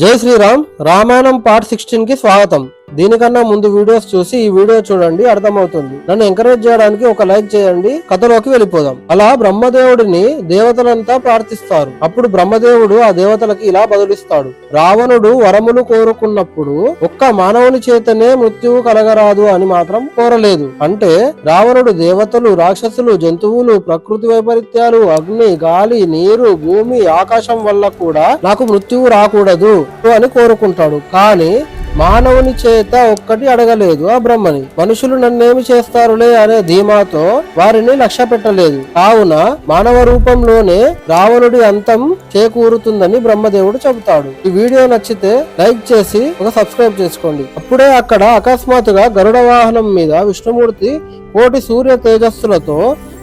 జై శ్రీరామ్. రామాయణం పార్ట్ సిక్స్టీన్కి స్వాగతం. దీనికన్నా ముందు వీడియోస్ చూసి ఈ వీడియో చూడండి అర్థమవుతుంది. నన్ను ఎంకరేజ్ చేయడానికి ఒక లైక్ చేయండి కథలోకి వెళ్ళిపోదాం. అలా బ్రహ్మదేవుడిని దేవతలంతా ప్రార్థిస్తారు. అప్పుడు బ్రహ్మదేవుడు ఆ దేవతలకి ఇలా బదులిస్తాడు. రావణుడు వరములు కోరుకున్నప్పుడు ఒక్క మానవుని చేతనే మృత్యువు కలగరాదు అని మాత్రం కోరలేదు. అంటే రావణుడు దేవతలు రాక్షసులు జంతువులు ప్రకృతి వైపరీత్యాలు అగ్ని గాలి నీరు భూమి ఆకాశం వల్ల కూడా నాకు మృత్యువు రాకూడదు అని కోరుకుంటాడు. కానీ మానవుని చేత ఒక్కటి అడగలేదు ఆ బ్రహ్మని. మనుషులు నన్నేమి చేస్తారులే అనే ధీమాతో వారిని లక్ష్య పెట్టలేదు. కావున మానవ రూపంలోనే రావణుడి అంతం చేకూరుతుందని బ్రహ్మదేవుడు చెబుతాడు. ఈ వీడియో నచ్చితే లైక్ చేసి ఒక సబ్స్క్రైబ్ చేసుకోండి. అప్పుడే అక్కడ అకస్మాత్తుగా గరుడ వాహనం మీద విష్ణుమూర్తి కోటి సూర్య తేజస్సులతో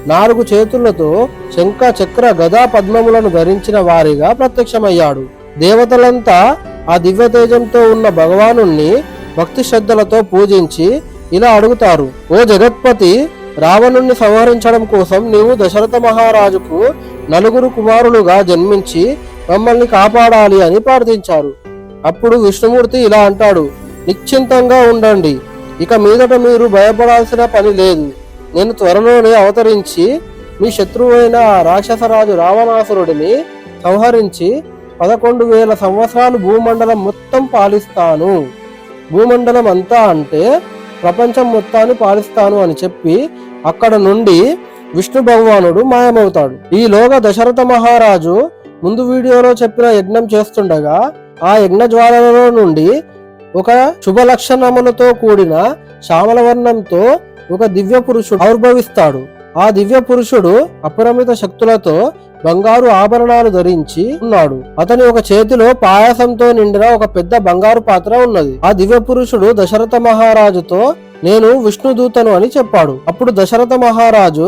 నాలుగు చేతులతో శంఖ చక్ర గదా పద్మములను ధరించిన వారిగా ప్రత్యక్షమయ్యాడు. దేవతలంతా ఆ దివ్య తేజంతో ఉన్న భగవాను భక్తి శ్రద్ధలతో పూజించి ఇలా అడుగుతారు ఓ జగత్పతి రావణుణ్ణి సంహరించడం కోసం నీవు దశరథ మహారాజుకు నలుగురు కుమారులుగా జన్మించి మమ్మల్ని కాపాడాలి అని ప్రార్థించారు. అప్పుడు విష్ణుమూర్తి ఇలా అంటాడు నిశ్చింతంగా ఉండండి ఇక మీదట మీరు భయపడాల్సిన పని లేదు. నేను త్వరలోనే అవతరించి మీ శత్రువైన ఆ రాక్షసరాజు రావణాసురుడిని సంహరించి పదకొండు వేల సంవత్సరాలు భూమండలం మొత్తం పాలిస్తాను. భూమండలం అంతా అంటే ప్రపంచం మొత్తాన్ని పాలిస్తాను అని చెప్పి అక్కడ నుండి విష్ణు భగవానుడు మాయమవుతాడు. ఈలోగా దశరథ మహారాజు ముందు వీడియోలో చెప్పిన యజ్ఞం చేస్తుండగా ఆ యజ్ఞ జ్వాలలలో నుండి ఒక శుభ లక్షణములతో కూడిన శ్యామల వర్ణంతో ఒక దివ్య పురుషుడు ఆవిర్భవిస్తాడు. ఆ దివ్య పురుషుడు అపరిమిత శక్తులతో బంగారు ఆభరణాలు ధరించి ఉన్నాడు. అతని ఒక చేతిలో పాయసంతో నిండిన ఒక పెద్ద బంగారు పాత్ర ఉన్నది. ఆ దివ్య పురుషుడు దశరథ మహారాజుతో నేను విష్ణుదూతను అని చెప్పాడు. అప్పుడు దశరథ మహారాజు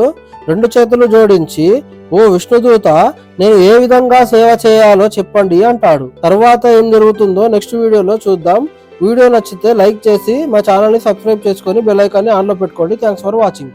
రెండు చేతులు జోడించి ఓ విష్ణుదూత నేను ఏ విధంగా సేవ చేయాలో చెప్పండి అంటాడు. తర్వాత ఏం జరుగుతుందో నెక్స్ట్ వీడియోలో చూద్దాం. వీడియో నచ్చితే లైక్ చేసి మా ఛానల్ని సబ్స్క్రైబ్ చేసుకొని బెల్ ఐకాన్ని ఆన్లో పెట్టుకోండి. Thanks for watching.